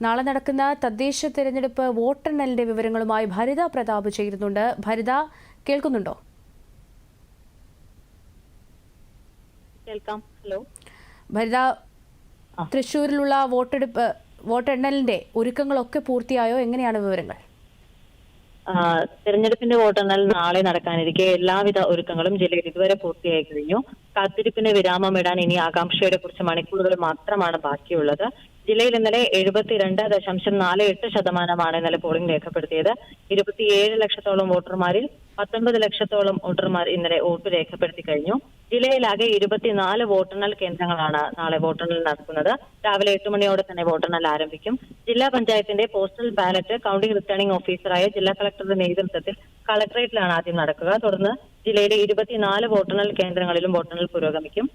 നാളെ നടക്കുന്ന തദ്ദേശ തെരഞ്ഞെടുപ്പ് വോട്ടെണ്ണലിന്റെ വിവരങ്ങളുമായി ഭരിത പ്രതാപ് ചേരുന്നുണ്ട്. ഭരിത കേൾക്കുന്നുണ്ടോ? കേൾക്കാം. ഹലോ. ഭരിത. തൃശൂരിലുള്ള വോട്ടെടുപ്പ് വോട്ടെണ്ണലിന്റെ ഒരുക്കങ്ങളൊക്കെ പൂർത്തിയായോ? എങ്ങനെയാണ് വിവരങ്ങൾ? തെരഞ്ഞെടുപ്പിന്റെ വോട്ടെണ്ണൽ നാളെ നടക്കാനിരിക്കെ. എല്ലാവിധ ഒരുക്കങ്ങളും ജില്ലയിൽ ഇതുവരെ പൂർത്തിയായി കഴിഞ്ഞു. കാത്തിരിപ്പിന് വിരാമമിടാൻ ഇനി ആകാംക്ഷയുടെ കുറച്ച് മണിക്കൂറുകൾ മാത്രമാണ് ബാക്കിയുള്ളത്. ജില്ലയിൽ ഇന്നലെ എഴുപത്തിരണ്ട് ദശാംശം നാല് എട്ട് ശതമാനമാണ് ഇന്നലെ പോളിംഗ് രേഖപ്പെടുത്തിയത്. ഇരുപത്തിയേഴ് ലക്ഷത്തോളം വോട്ടർമാരിൽ പത്തൊൻപത് ലക്ഷത്തോളം വോട്ടർമാർ ഇന്നലെ വോട്ട് രേഖപ്പെടുത്തി കഴിഞ്ഞു. ജില്ലയിലാകെ ഇരുപത്തിനാല് വോട്ടെണ്ണൽ കേന്ദ്രങ്ങളാണ് നാളെ വോട്ടെണ്ണൽ നടക്കുന്നത്. രാവിലെ എട്ട് മണിയോടെ തന്നെ വോട്ടെണ്ണൽ ആരംഭിക്കും. ജില്ലാ പഞ്ചായത്തിന്റെ പോസ്റ്റൽ ബാലറ്റ് കൌണ്ടി റിട്ടേണിംഗ് ഓഫീസറായ ജില്ലാ കളക്ടറുടെ നേതൃത്വത്തിൽ കളക്ടറേറ്റിലാണ് ആദ്യം നടക്കുക. തുടർന്ന് ജില്ലയിലെ ഇരുപത്തിനാല് വോട്ടെണ്ണൽ കേന്ദ്രങ്ങളിലും വോട്ടെണ്ണൽ പുരോഗമിക്കും.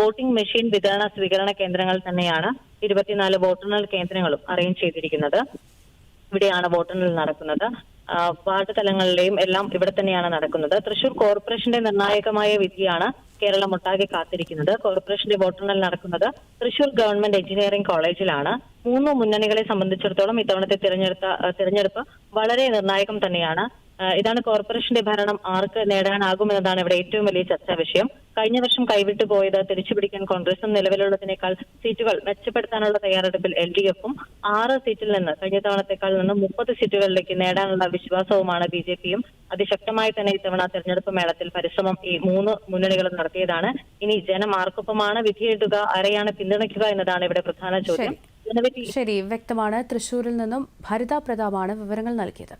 വോട്ടിംഗ് മെഷീൻ വിതരണ സ്വീകരണ കേന്ദ്രങ്ങൾ തന്നെയാണ് ഇരുപത്തിനാല് വോട്ടെണ്ണൽ കേന്ദ്രങ്ങളും അറേഞ്ച് ചെയ്തിരിക്കുന്നത്. ഇവിടെയാണ് വോട്ടെണ്ണൽ നടക്കുന്നത്. വാർഡ് തലങ്ങളിലെയും എല്ലാം ഇവിടെ തന്നെയാണ് നടക്കുന്നത്. തൃശൂർ കോർപ്പറേഷന്റെ നിർണായകമായ വിധിയാണ് കേരളം ഒട്ടാകെ കാത്തിരിക്കുന്നത്. കോർപ്പറേഷന്റെ വോട്ടെണ്ണൽ നടക്കുന്നത് തൃശൂർ ഗവൺമെന്റ് എഞ്ചിനീയറിംഗ് കോളേജിലാണ്. മൂന്ന് മുന്നണികളെ സംബന്ധിച്ചിടത്തോളം ഇത്തവണത്തെ തിരഞ്ഞെടുത്ത തിരഞ്ഞെടുപ്പ് വളരെ നിർണായകം തന്നെയാണ്. ഇതാണ് കോർപ്പറേഷന്റെ ഭരണം ആർക്ക് നേടാനാകുമെന്നതാണ് ഇവിടെ ഏറ്റവും വലിയ ചർച്ചാ വിഷയം. കഴിഞ്ഞ വർഷം കൈവിട്ടു പോയത് തിരിച്ചുപിടിക്കാൻ കോൺഗ്രസും നിലവിലുള്ളതിനേക്കാൾ സീറ്റുകൾ മെച്ചപ്പെടുത്താനുള്ള തയ്യാറെടുപ്പിൽ എൽ ഡി എഫും ആറ് സീറ്റിൽ നിന്ന് കഴിഞ്ഞ തവണത്തേക്കാൾ നിന്ന് മുപ്പത് സീറ്റുകളിലേക്ക് നേടാനുള്ള വിശ്വാസവുമാണ് ബി ജെ പിയും. അതിശക്തമായി തന്നെ ഇത്തവണ തെരഞ്ഞെടുപ്പ് മേളത്തിൽ പരിശ്രമം ഈ മൂന്ന് മുന്നണികളും നടത്തിയതാണ്. ഇനി ജനം ആർക്കൊപ്പമാണ് വിധിയെഴുതുക ആരെയാണ് പിന്തുണയ്ക്കുക എന്നതാണ് ഇവിടെ പ്രധാന ചോദ്യം. ശരി വ്യക്തമാണ്. തൃശൂരിൽ നിന്നും ഭരിത പ്രതാപാണ് വിവരങ്ങൾ നൽകിയത്.